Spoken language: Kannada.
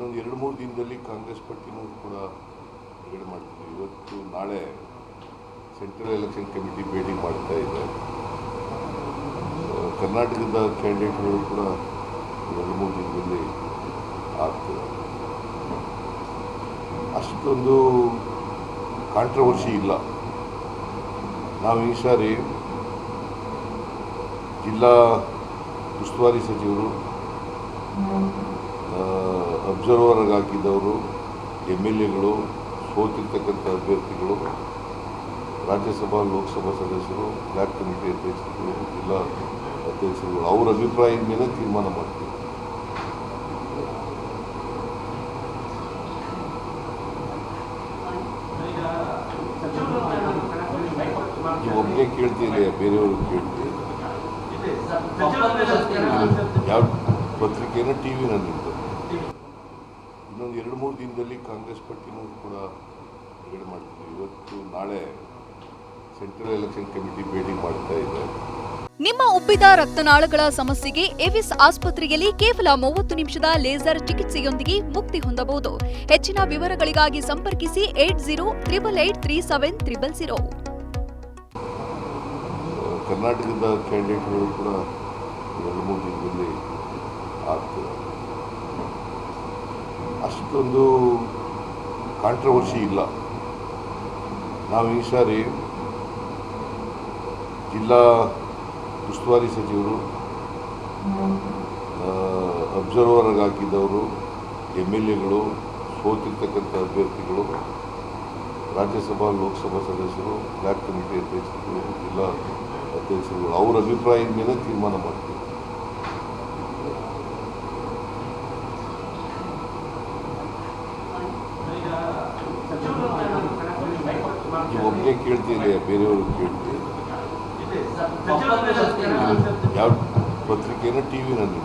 ಇನ್ನೊಂದು ಎರಡು ಮೂರು ದಿನದಲ್ಲಿ ಕಾಂಗ್ರೆಸ್ ಪಟ್ಟಿನೂ ಕೂಡ ಬಿಡುಗಡೆ ಮಾಡ್ತೀವಿ ಇವತ್ತು ನಾಳೆ ಸೆಂಟ್ರಲ್ ಎಲೆಕ್ಷನ್ ಕಮಿಟಿ ಭೇಟಿ ಮಾಡ್ತಾ ಇದೆ. ಕರ್ನಾಟಕದ ಕ್ಯಾಂಡಿಡೇಟ್ಗಳು ಕೂಡ ಎರಡು ಮೂರು ದಿನದಲ್ಲಿ ಆಗ್ತದೆ. ಅಷ್ಟೊಂದು ಕಾಂಟ್ರವರ್ಸಿ ಇಲ್ಲ. ನಾವು ಈ ಸಾರಿ ಜಿಲ್ಲಾ ಉಸ್ತುವಾರಿ ಸಚಿವರು ಅಬ್ಸರ್ವರ್ ಹಾಕಿದವರು ಎಂ ಎಲ್ ಎಗಳು ಸೋತಿರ್ತಕ್ಕಂಥ ಅಭ್ಯರ್ಥಿಗಳು ರಾಜ್ಯಸಭಾ ಲೋಕಸಭಾ ಸದಸ್ಯರು ಬ್ಲಾಕ್ ಕಮಿಟಿ ಅಧ್ಯಕ್ಷರುಗಳು ಜಿಲ್ಲಾ ಅಧ್ಯಕ್ಷರುಗಳು. ಅವರ ಅಭಿಪ್ರಾಯದ ಮೇಲೆ ತೀರ್ಮಾನ ಮಾಡ್ತೀವಿ. ನೀವು ಒಬ್ಬನೇ ಕೇಳ್ತೀರಿ ಬೇರೆಯವರು ಕೇಳ್ತೀರಿ. ಯಾವ ಪತ್ರಿಕೆಯನ್ನು ಟಿ ವಿನ ನಿಂತು ಇನ್ನೊಂದು ಎರಡು ಮೂರು ದಿನದಲ್ಲಿ ಕಾಂಗ್ರೆಸ್ ಪಟ್ಟಿನೂ ಕೂಡ ಬಿಡುಗಡೆ ಮಾಡ್ತೀವಿ ಇವತ್ತು ನಾಳೆ ಸೆಂಟ್ರಲ್ ಎಲೆಕ್ಷನ್ ಕಮಿಟಿ ಭೇಟಿ ಮಾಡ್ತಾ ಇದೆ. ನಿಮ್ಮ ಉಬ್ಬಿದ ರಕ್ತನಾಳಗಳ ಸಮಸ್ಯೆಗೆ ಎವಿಸ್ ಆಸ್ಪತ್ರೆಯಲ್ಲಿ ಕೇವಲ ಮೂವತ್ತು ನಿಮಿಷದ ಲೇಸರ್ ಚಿಕಿತ್ಸೆಯೊಂದಿಗೆ ಮುಕ್ತಿ ಹೊಂದಬಹುದು. ಹೆಚ್ಚಿನ ವಿವರಗಳಿಗಾಗಿ ಸಂಪರ್ಕಿಸಿ eight zero triple eight three seven triple zero. ಕರ್ನಾಟಕದ ಕ್ಯಾಂಡಿಡೇಟ್ಗಳು ಕೂಡ ಎರಡು ಮೂರು ದಿನದಲ್ಲಿ ಆಗ್ತದೆ. ಅಷ್ಟೊಂದು ಕಾಂಟ್ರವರ್ಸಿ ಇಲ್ಲ. ನಾವು ಈ ಸಾರಿ ಜಿಲ್ಲಾ ಉಸ್ತುವಾರಿ ಸಚಿವರು ಅಬ್ಸರ್ವರ್ ಹಾಕಿದ್ದವರು ಎಂ ಎಲ್ ಎಗಳು, ಸೋತಿರ್ತಕ್ಕಂಥ ಅಭ್ಯರ್ಥಿಗಳು, ರಾಜ್ಯಸಭಾ, ಲೋಕಸಭಾ ಸದಸ್ಯರು, ಬ್ಲಾಕ್ ಕಮಿಟಿ ಅಧ್ಯಕ್ಷರು, ಜಿಲ್ಲಾ ಅಧ್ಯಕ್ಷರುಗಳು, ಅವರ ಅಭಿಪ್ರಾಯದ ಮೇಲೆ ತೀರ್ಮಾನ ಮಾಡ್ತೀವಿ. ನೀವು ಒಬ್ಬನೇ ಕೇಳ್ತೀರಿ ಬೇರೆಯವರು ಕೇಳ್ತೀರಿ. ಯಾವ ಪತ್ರಿಕೆಯನ್ನು ಟಿ ವಿನಲ್ಲಿ